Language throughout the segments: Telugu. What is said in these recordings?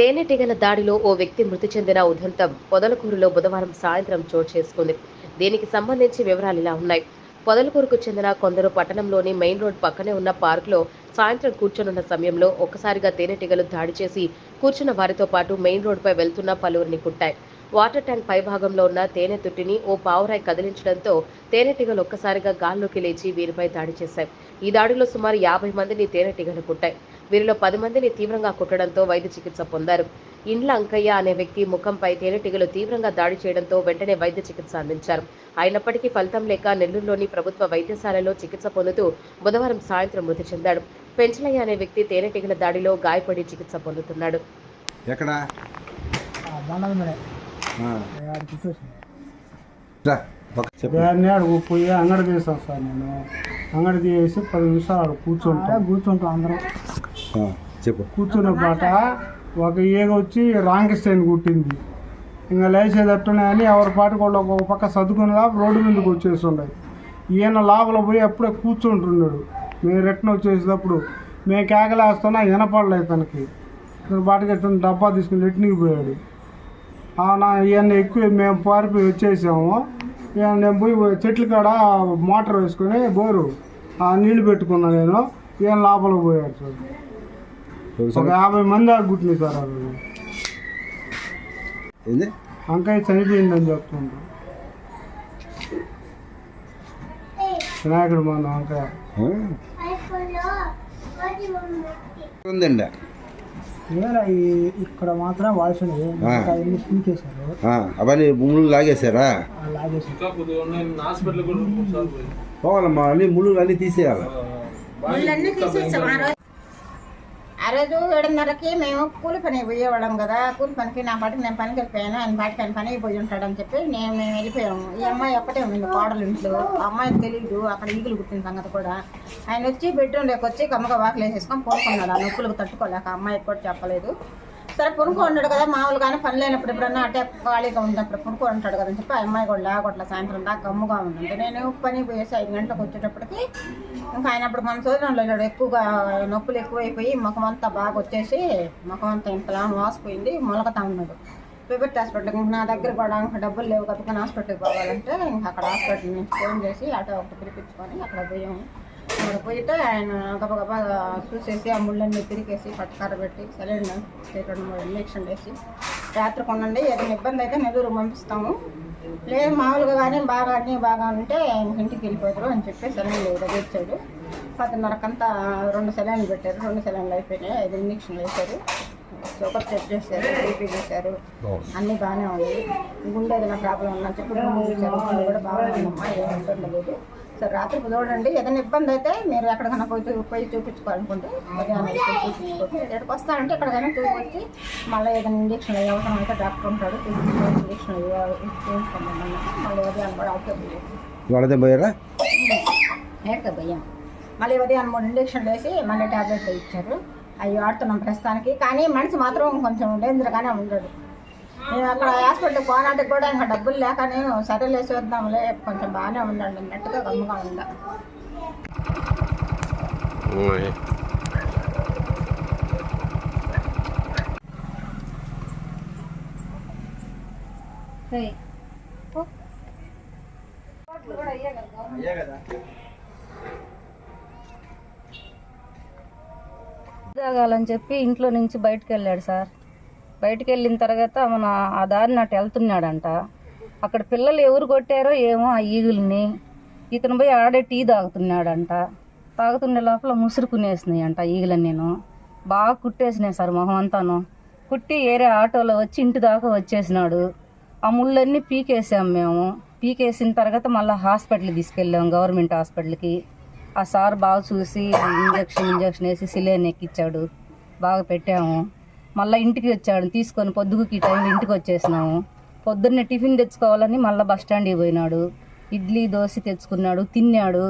తేనెటీగల దాడిలో ఓ వ్యక్తి మృతి చెందిన ఉదంతం పొదలకూరులో బుధవారం సాయంత్రం చోటు చేసుకుంది. దీనికి సంబంధించి వివరాలు ఇలా ఉన్నాయి. పొదలకూరుకు చెందిన కొందరు పట్టణంలోని మెయిన్ రోడ్ పక్కనే ఉన్న పార్కులో సాయంత్రం కూర్చొనున్న సమయంలో ఒక్కసారిగా తేనెటీగలు దాడి చేసి కూర్చున్న వారితో పాటు మెయిన్ రోడ్డుపై వెళ్తున్న పలువురిని కుట్టాయి. వాటర్ ట్యాంక్ పైభాగంలో ఉన్న తేనె తుట్టిని ఓ పావురాయి కదిలించడంతో తేనెటీగలు ఒక్కసారిగా గాల్లోకి లేచి వీరిపై దాడి చేశాయి. ఈ దాడిలో సుమారు యాభై మందిని తేనెటీగలు కుట్టాయి. వీరిలో పది మందిని తీవ్రంగా కుట్టడంతో వైద్య చికిత్స పొందారు. ఇండ్ల అంకయ్య అనే వ్యక్తి ముఖంపై తేనెటీగలు తీవ్రంగా దాడి చేయడంతో వెంటనే వైద్య చికిత్స అందించారు. అయినప్పటికీ ఫలితం లేక నెల్లూరులోని ప్రభుత్వ వైద్యశాలలో చికిత్స పొందుతూ బుధవారం సాయంత్రం మృతి చెందాడు. పెంచలయ్య అనే వ్యక్తి తేనెటీగల దాడిలో గాయపడి చికిత్స పొందుతున్నాడు. ఎక్కడ? పోయి అంగడి తీస్తాను సార్ నేను. అంగడి తీసి పది నిమిషాలు కూర్చుంటాం. కూర్చుంటాం అందరం. చెప్పు. కూర్చున్న పాట ఒక ఈగ వచ్చి రాంకిస్టైన్ కుట్టింది. ఇంకా లేచేదట్టున్నాయని అని ఎవరి పాట కూడా ఒక పక్క సర్దుకుని లోపల రోడ్డు మీదకి వచ్చేసి ఈయన లోపల పోయి అప్పుడే కూర్చుంటున్నాడు. మేము రిటర్న్ వచ్చేసేటప్పుడు మేము కేకలేస్తున్నా వినపడలేదు తనకి. ఇతను పాటకి ఎట్లా డబ్బా తీసుకుని రిటర్న్కి పోయాడు. ఆ, నా ఎక్కువ మేము పారిపోయి వచ్చేసాము. ఈయన నేను పోయి చెట్ల కాడ మోటార్ వేసుకొని బోరు ఆ నీళ్ళు పెట్టుకున్నా నేను. ఈయన లోపలికి పోయాడు సార్ ఒక యాభై మంది గుట్టినాయి సార్ రోజు ఏంది? అంకాయ చనిపోయిందని చెప్తుండ్రు. వినాయకుడు మన? ఉందండి. ఈ ఇక్కడ మాత్రం వాయిస్ అవన్నీ ముళ్ళు లాగేశారా? పోవాలమ్మా అన్ని ముళ్ళు అన్నీ తీసేయాలి. రోజు ఏడున్నరకి మేము కూలి పని పోయేవాళ్ళం కదా. కూలి పనికి నా పాటికి నేను పనికి వెళ్ళిపోయాను. ఆయన పాటికి ఆయన పనికి పోయి ఉంటాడని చెప్పి నేను మేము వెళ్ళిపోయాము. ఈ అమ్మాయి ఒక్కటే ఉంది కోడలు ఇంట్లో. అమ్మాయికి తెలియదు అక్కడ ఈగులు కుట్టిన సంగతి కూడా. ఆయన వచ్చి బెడ్రూమ్లోకి వచ్చి కమ్మగా వాకిలు వేసేసుకొని పడుకున్నాడు. ఆ నొప్పులకు తట్టుకోలేక అమ్మాయి అమ్మాయికి కూడా చెప్పలేదు. సరే పునుకో ఉన్నాడు కదా మామూలుగానే పని లేనప్పుడు ఎప్పుడన్నా అటే ఖాళీగా ఉన్నప్పుడు పునుకో ఉంటాడు కదా అని చెప్పి ఆ అమ్మాయి కూడా లేకొట్ల సాయంత్రం దాకా గమ్ముగా ఉంది నేను పని పోయేసి ఐదు గంటలకు వచ్చేటప్పటికి ఇంకా ఆయన అప్పుడు మన శోధనలో వెళ్ళాడు ఎక్కువగా నొప్పులు ఎక్కువైపోయి ముఖం అంతా బాగా వచ్చేసి ముఖం అంతా ఇంతలా వాసిపోయింది మొలకతా ఉన్నాడు ప్రైవేట్ హాస్పిటల్ ఇంకా నా దగ్గర కూడా ఇంకా డబ్బులు లేవు కనుక హాస్పిటల్కి పోవాలంటే ఇంకా అక్కడ హాస్పిటల్ నుంచి ఫోన్ చేసి ఆటో ఒకటి పిలిపించుకొని అక్కడ పోయాము. అక్కడ పోయితే ఆయన గబగబా చూసేసి ఆ ముళ్ళన్నీ తిరిగేసి పట్టుకార పెట్టి సలైన్ రెండు మూడు ఇంజక్షన్ వేసి రాత్రి కొనండి ఏదైనా ఇబ్బంది అయితే నెల్లూరు పంపిస్తాము. లేదు మామూలుగా కానీ బాగా అన్నీ బాగా ఉంటే ఇంటికి వెళ్ళిపోతారు అని చెప్పి సెలైన్ తెచ్చాడు. పదిన్నరకంతా రెండు సెలైన్లు పెట్టారు. రెండు సెలైన్లు అయిపోయినాయి. ఐదు ఇంజక్షన్లు వేశారు. షుగర్ చెక్ చేశారు బీపీ చేశారు. అన్నీ బాగానే ఉంది. గుండె ఏదైనా ప్రాబ్లం ఉన్నా చెప్పి కూడా బాగానే ఉందమ్మా ఏం ఇబ్బంది లేదు. సరే రాత్రి చూడండి ఏదైనా ఇబ్బంది అయితే మీరు ఎక్కడికైనా పోయి పోయి చూపించుకోవాలనుకుంటే ఎక్కడికి వస్తారంటే ఎక్కడికైనా చూపించి మళ్ళీ ఏదైనా ఇంజక్షన్ ఇవ్వడం అయితే డాక్టర్ ఉంటాడు ఇంజక్షన్ చేయించుకోమన్నా మళ్ళీ కూడా వాళ్ళదే పోయారా? భయం మళ్ళీ ఉదయం మూడు ఇంజక్షన్లు వేసి మళ్ళీ టాబ్లెట్లు ఇచ్చారు. అవి వాడుతున్నాం ప్రస్తుతానికి. కానీ మనిషి మాత్రం కొంచెం డేంజర్గానే ఉండడు నేను అక్కడ హాస్పిటల్ పోనాటికి కూడా ఇంకా డబ్బులు లేక నేను సరేలే చూద్దాంలే కొంచెం బాగానే ఉండండి. అన్నట్టుగా గమ్ముగా ఉందా తాగాలని చెప్పి ఇంట్లో నుంచి బయటకు వెళ్ళాడు సార్. బయటకు వెళ్ళిన తర్వాత మన ఆ దారిని అటు వెళ్తున్నాడంట. అక్కడ పిల్లలు ఎవరు కొట్టారో ఏమో ఆ ఈగుల్ని. ఇతను పోయి ఆడే టీ తాగుతున్నాడంట. తాగుతుండే లోపల ముసురుకునేసినాయి అంట ఈగలని నేను. బాగా కుట్టేసినాయి సార్ మొహం అంతాను. కుట్టి ఏరే ఆటోలో వచ్చి ఇంటి దాకా వచ్చేసినాడు. ఆ ముళ్ళన్నీ పీకేసాం మేము. పీకేసిన తర్వాత మళ్ళీ హాస్పిటల్కి తీసుకెళ్ళాం గవర్నమెంట్ హాస్పిటల్కి. ఆ సార్ బాగా చూసి ఇంజక్షన్ ఇంజక్షన్ వేసి సిలేన్ ఎక్కిచ్చాడు. బాగా పెట్టాము. మళ్ళీ ఇంటికి వచ్చాడు తీసుకొని పొద్దుగుకి ఈ టైంలో ఇంటికి వచ్చేసినాము. పొద్దున్నే టిఫిన్ తెచ్చుకోవాలని మళ్ళీ బస్ స్టాండ్కి పోయినాడు. ఇడ్లీ దోశ తెచ్చుకున్నాడు తిన్నాడు.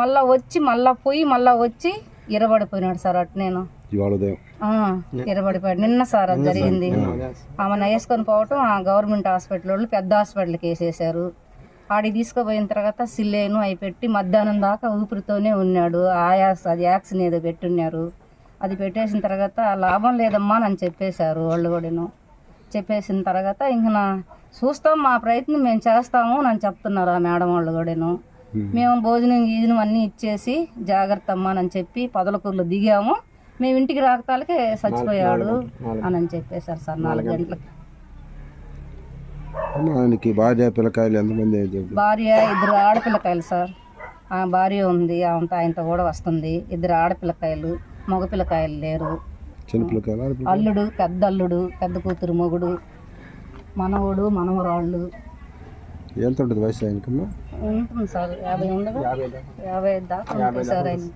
మళ్ళీ వచ్చి మళ్ళీ పోయి మళ్ళీ వచ్చి ఇరబడిపోయినాడు సార్ అటు నేను. ఇరబడిపోయాడు నిన్న సార్ అది జరిగింది. ఆమెను వేసుకొని పోవటం ఆ గవర్నమెంట్ హాస్పిటల్ వాళ్ళు పెద్ద హాస్పిటల్కి వేసేసారు ఆడికి తీసుకుపోయిన తర్వాత సిల్లేను అవి పెట్టి మధ్యాహ్నం దాకా ఊపిరితోనే ఉన్నాడు. ఆయాస్ అది యాక్సిన్ ఏదో పెట్టున్నారు. అది పెట్టేసిన తర్వాత లాభం లేదమ్మా అని చెప్పేశారు వాళ్ళు కూడాను. చెప్పేసిన తర్వాత ఇంక నా చూస్తాం మా ప్రయత్నం మేము చేస్తాము అని చెప్తున్నారు ఆ మేడం వాళ్ళు కూడాను. మేము. భోజనం గీజనం అన్నీ ఇచ్చేసి జాగ్రత్త అమ్మా అని చెప్పి పొదలకూరులో దిగాము. మేము ఇంటికి రాకతాలకే చచ్చిపోయాడు అని అని చెప్పేశారు సార్ నాలుగు గంటలకి. ఆయనకి భార్య పిల్లకాయలు ఎంతమంది భార్య ఇద్దరు ఆడపిల్లకాయలు సార్. ఆ భార్య ఉంది ఆమెతో ఆయనతో కూడా వస్తుంది. ఇద్దరు ఆడపిల్లకాయలు. మగ పిల్లకాయలు లేరు అల్లుడు పెద్ద అల్లుడు పెద్ద కూతురు మొగుడు మనవడు మనవరాళ్ళు. ఎంత ఉంటుంది వయసు ఆయనకమ్మా ఉంటుంది సార్. యాభై ఉండదు? యాభై దాకా. ఉంటుంది సార్ ఆయన.